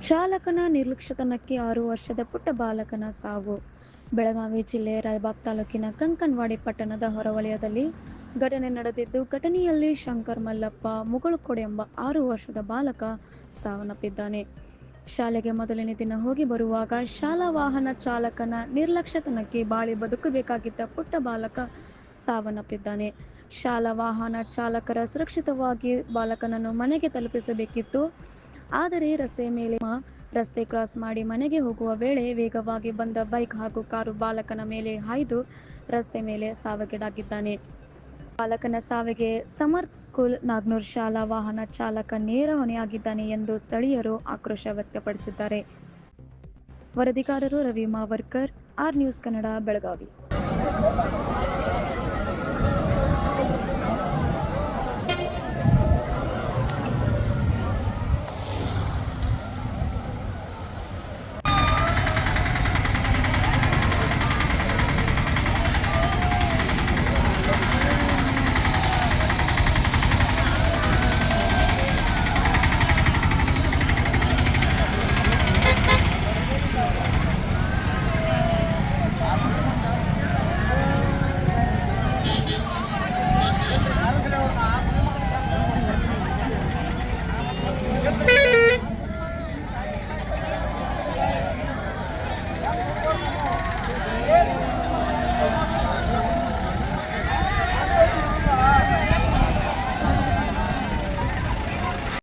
ಚಾಲಕನ ನಿರ್ಲಕ್ಷ್ಯತನಕ್ಕೆ ಆರು ವರ್ಷದ ಪುಟ್ಟ ಬಾಲಕನ ಸಾವು. ಬೆಳಗಾವಿ ಜಿಲ್ಲೆ ರಾಯಬಾಗ್ ತಾಲೂಕಿನ ಕಂಕನ್ವಾಡಿ ಪಟ್ಟಣದ ಹೊರವಲಯದಲ್ಲಿ ಘಟನೆ ನಡೆದಿದ್ದು, ಘಟನೆಯಲ್ಲಿ ಶಂಕರ್ ಮಲ್ಲಪ್ಪ ಮುಗಳಕೊಡೆ ಎಂಬ ಆರು ವರ್ಷದ ಬಾಲಕ ಸಾವನ್ನಪ್ಪಿದ್ದಾನೆ. ಶಾಲೆಗೆ ಮೊದಲನೇ ದಿನ ಹೋಗಿ ಬರುವಾಗ ಶಾಲಾ ವಾಹನ ಚಾಲಕನ ನಿರ್ಲಕ್ಷ್ಯತನಕ್ಕೆ ಬಾಳಿ ಬದುಕಬೇಕಾಗಿದ್ದ ಪುಟ್ಟ ಬಾಲಕ ಸಾವನ್ನಪ್ಪಿದ್ದಾನೆ. ಶಾಲಾ ವಾಹನ ಚಾಲಕರ ಸುರಕ್ಷಿತವಾಗಿ ಬಾಲಕನನ್ನು ಮನೆಗೆ ತಲುಪಿಸಬೇಕಿತ್ತು. ಆದರೆ ರಸ್ತೆ ಮೇಲೆ ರಸ್ತೆ ಕ್ರಾಸ್ ಮಾಡಿ ಮನೆಗೆ ಹೋಗುವ ವೇಳೆ ವೇಗವಾಗಿ ಬಂದ ಬೈಕ್ ಹಾಗೂ ಕಾರು ಬಾಲಕನ ಮೇಲೆ ಹಾಯ್ದು ರಸ್ತೆ ಮೇಲೆ ಸಾವಗೀಡಾಗಿದ್ದಾನೆ. ಬಾಲಕನ ಸಾವಿಗೆ ಸಮರ್ಥ್ ಸ್ಕೂಲ್ ನಾಗ್ನೂರ್ ಶಾಲಾ ವಾಹನ ಚಾಲಕ ನೇರ ಹೊಣೆಯಾಗಿದ್ದಾನೆ ಎಂದು ಸ್ಥಳೀಯರು ಆಕ್ರೋಶ ವ್ಯಕ್ತಪಡಿಸಿದ್ದಾರೆ. ವರದಿಗಾರರು ರವಿ ಮಾವರ್ಕರ್, ಆರ್ ನ್ಯೂಸ್ ಕನ್ನಡ, ಬೆಳಗಾವಿ.